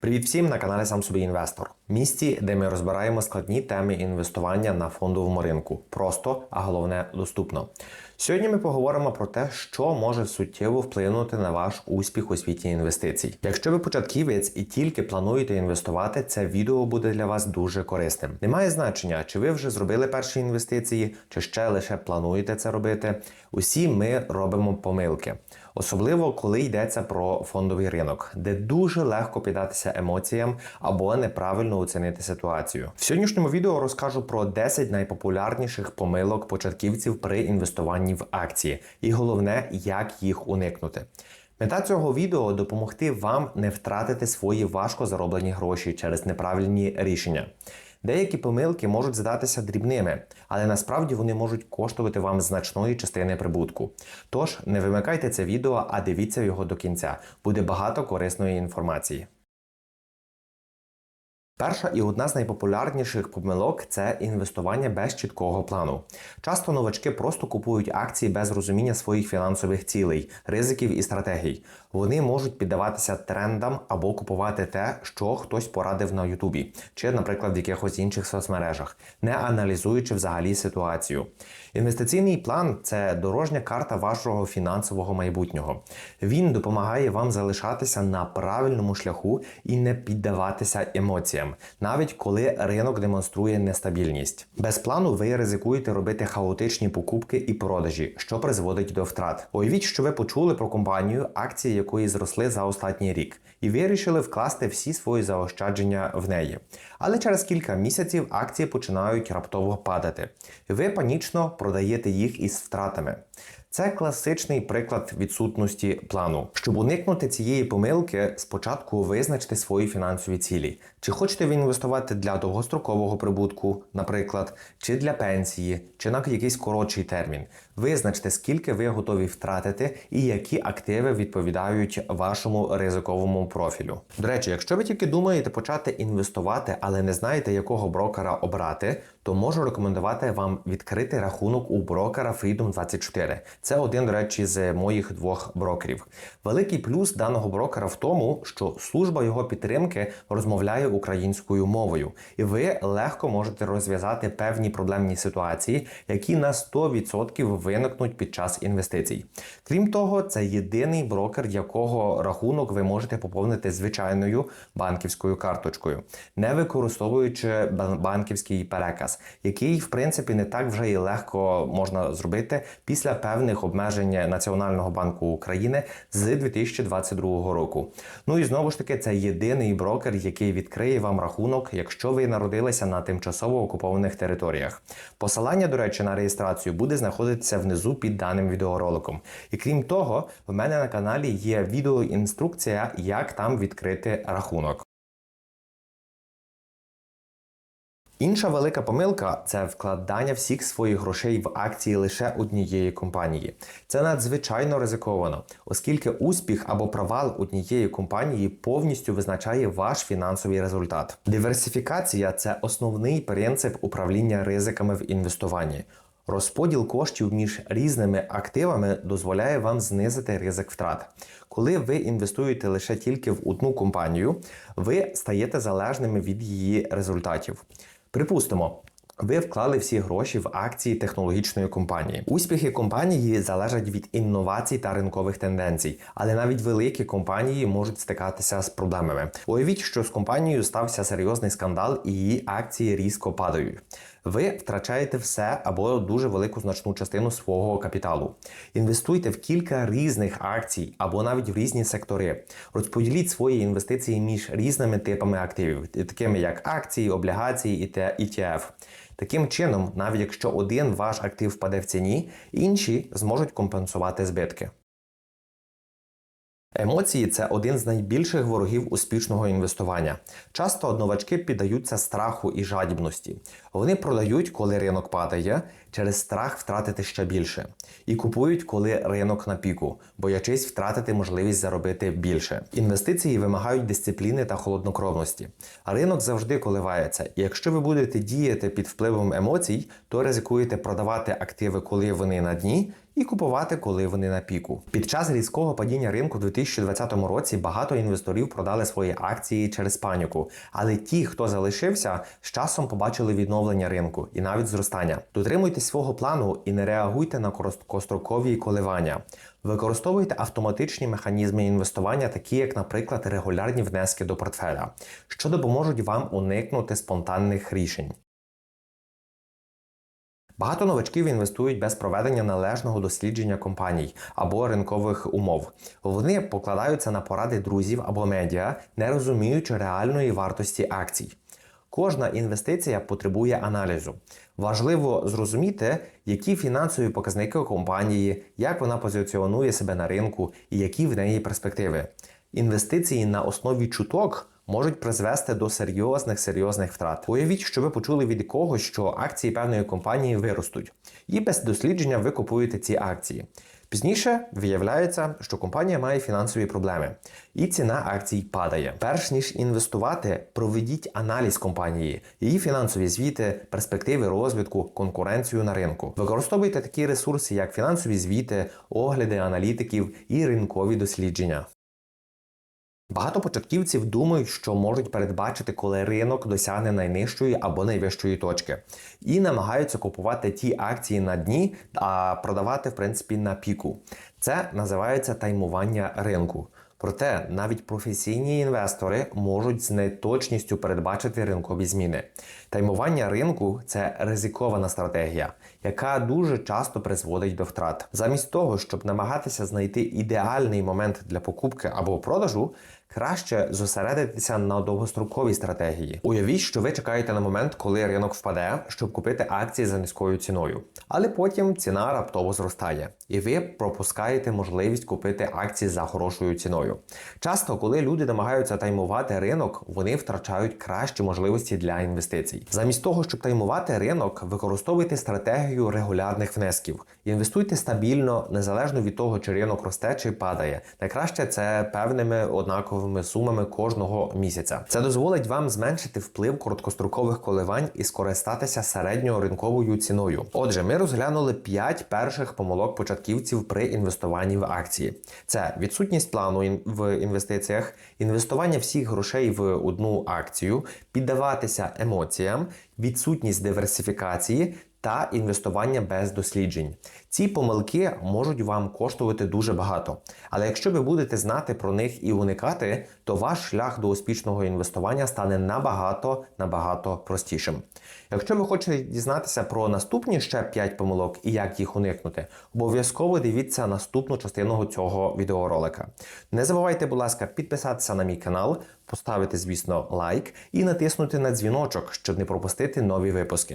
Привіт всім на каналі Сам собі інвестор. Місці, де ми розбираємо складні теми інвестування на фондовому ринку. Просто, а головне, доступно. Сьогодні ми поговоримо про те, що може суттєво вплинути на ваш успіх у світі інвестицій. Якщо ви початківець і тільки плануєте інвестувати, це відео буде для вас дуже корисним. Немає значення, чи ви вже зробили перші інвестиції, чи ще лише плануєте це робити. Усі ми робимо помилки. Особливо коли йдеться про фондовий ринок, де дуже легко піддатися емоціям або неправильно оцінити ситуацію. В сьогоднішньому відео розкажу про 10 найпопулярніших помилок початківців при інвестуванні в акції, і головне, як їх уникнути. Мета цього відео допомогти вам не втратити свої важко зароблені гроші через неправильні рішення. Деякі помилки можуть здатися дрібними, але насправді вони можуть коштувати вам значної частини прибутку. Тож не вимикайте це відео, а дивіться його до кінця. Буде багато корисної інформації. Перша і одна з найпопулярніших помилок це інвестування без чіткого плану. Часто новачки просто купують акції без розуміння своїх фінансових цілей, ризиків і стратегій. Вони можуть піддаватися трендам або купувати те, що хтось порадив на Ютубі, чи, наприклад, в якихось інших соцмережах, не аналізуючи взагалі ситуацію. Інвестиційний план це дорожня карта вашого фінансового майбутнього. Він допомагає вам залишатися на правильному шляху і не піддаватися емоціям, навіть коли ринок демонструє нестабільність. Без плану ви ризикуєте робити хаотичні покупки і продажі, що призводить до втрат. Уявіть, що ви почули про компанію, акції якої зросли за останній рік, і вирішили вкласти всі свої заощадження в неї. Але через кілька місяців акції починають раптово падати. Ви панічно продаєте їх із втратами. Це класичний приклад відсутності плану. Щоб уникнути цієї помилки, спочатку визначте свої фінансові цілі. Чи хочете ви інвестувати для довгострокового прибутку, наприклад, чи для пенсії, чи на якийсь коротший термін. Визначте, скільки ви готові втратити і які активи відповідають вашому ризиковому профілю. До речі, якщо ви тільки думаєте почати інвестувати, але не знаєте, якого брокера обрати, то можу рекомендувати вам відкрити рахунок у брокера Freedom 24. Це один, до речі, з моїх двох брокерів. Великий плюс даного брокера в тому, що служба його підтримки розмовляє українською мовою, і ви легко можете розв'язати певні проблемні ситуації, які на 100% виникнуть під час інвестицій. Крім того, це єдиний брокер, якого рахунок ви можете поповнити звичайною банківською карточкою, не використовуючи банківський переказ, який в принципі не так вже і легко можна зробити після певних обмежень Національного банку України з 2022 року. Ну і знову ж таки, це єдиний брокер, який відкриє вам рахунок, якщо ви народилися на тимчасово окупованих територіях. Посилання, до речі, на реєстрацію буде знаходитися внизу під даним відеороликом. І крім того, в мене на каналі є відеоінструкція, як там відкрити рахунок. Інша велика помилка це вкладання всіх своїх грошей в акції лише однієї компанії. Це надзвичайно ризиковано, оскільки успіх або провал однієї компанії повністю визначає ваш фінансовий результат. Диверсифікація це основний принцип управління ризиками в інвестуванні. Розподіл коштів між різними активами дозволяє вам знизити ризик втрат. Коли ви інвестуєте лише тільки в одну компанію, ви стаєте залежними від її результатів. Припустимо. Ви вклали всі гроші в акції технологічної компанії. Успіхи компанії залежать від інновацій та ринкових тенденцій, але навіть великі компанії можуть стикатися з проблемами. Уявіть, що з компанією стався серйозний скандал, і її акції різко падають. Ви втрачаєте все або дуже велику значну частину свого капіталу. Інвестуйте в кілька різних акцій або навіть в різні сектори. Розподіліть свої інвестиції між різними типами активів, такими як акції, облігації і ETF. Таким чином, навіть якщо один ваш актив впаде в ціні, інші зможуть компенсувати збитки. Емоції це один з найбільших ворогів успішного інвестування. Часто новачки піддаються страху і жадібності. Вони продають, коли ринок падає, через страх втратити ще більше. І купують, коли ринок на піку, боячись втратити можливість заробити більше. Інвестиції вимагають дисципліни та холоднокровності. А ринок завжди коливається. І якщо ви будете діяти під впливом емоцій, то ризикуєте продавати активи, коли вони на дні, і купувати, коли вони на піку. Під час різкого падіння ринку у 2020 році багато інвесторів продали свої акції через паніку. Але ті, хто залишився, з часом побачили відновлення ринку і навіть зростання. Дотримуйтесь свого плану і не реагуйте на короткострокові коливання. Використовуйте автоматичні механізми інвестування, такі як, наприклад, регулярні внески до портфеля, що допоможуть вам уникнути спонтанних рішень. Багато новачків інвестують без проведення належного дослідження компаній або ринкових умов. Вони покладаються на поради друзів або медіа, не розуміючи реальної вартості акцій. Кожна інвестиція потребує аналізу. Важливо зрозуміти, які фінансові показники компанії, як вона позиціонує себе на ринку і які в неї перспективи. Інвестиції на основі чуток можуть призвести до серйозних серйозних втрат. Уявіть, що ви почули від когось, що акції певної компанії виростуть, і без дослідження ви купуєте ці акції. Пізніше виявляється, що компанія має фінансові проблеми, і ціна акцій падає. Перш ніж інвестувати, проведіть аналіз компанії, її фінансові звіти, перспективи розвитку, конкуренцію на ринку. Використовуйте такі ресурси, як фінансові звіти, огляди аналітиків і ринкові дослідження. Багато початківців думають, що можуть передбачити, коли ринок досягне найнижчої або найвищої точки, і намагаються купувати ті акції на дні, а продавати в принципі на піку. Це називається таймування ринку. Проте навіть професійні інвестори можуть з неточністю передбачити ринкові зміни. Таймування ринку це ризикована стратегія, яка дуже часто призводить до втрат. Замість того, щоб намагатися знайти ідеальний момент для покупки або продажу, краще зосередитися на довгостроковій стратегії. Уявіть, що ви чекаєте на момент, коли ринок впаде, щоб купити акції за низькою ціною. Але потім ціна раптово зростає, і ви пропускаєте можливість купити акції за хорошою ціною. Часто, коли люди намагаються таймувати ринок, вони втрачають кращі можливості для інвестицій. Замість того, щоб таймувати ринок, використовуйте стратегію регулярних внесків. Інвестуйте стабільно, незалежно від того, чи ринок росте чи падає. Найкраще це певними однаковими сумами кожного місяця. Це дозволить вам зменшити вплив короткострокових коливань і скористатися середньоринковою ціною. Отже, ми розглянули 5 перших помилок початківців при інвестуванні в акції. Це відсутність плану в інвестиціях, інвестування всіх грошей в одну акцію, піддаватися емоціям, відсутність диверсифікації та інвестування без досліджень. Ці помилки можуть вам коштувати дуже багато. Але якщо ви будете знати про них і уникати, то ваш шлях до успішного інвестування стане набагато набагато простішим. Якщо ви хочете дізнатися про наступні ще 5 помилок і як їх уникнути, обов'язково дивіться наступну частину цього відеоролика. Не забувайте, будь ласка, підписатися на мій канал, поставити, звісно, лайк і натиснути на дзвіночок, щоб не пропустити нові випуски.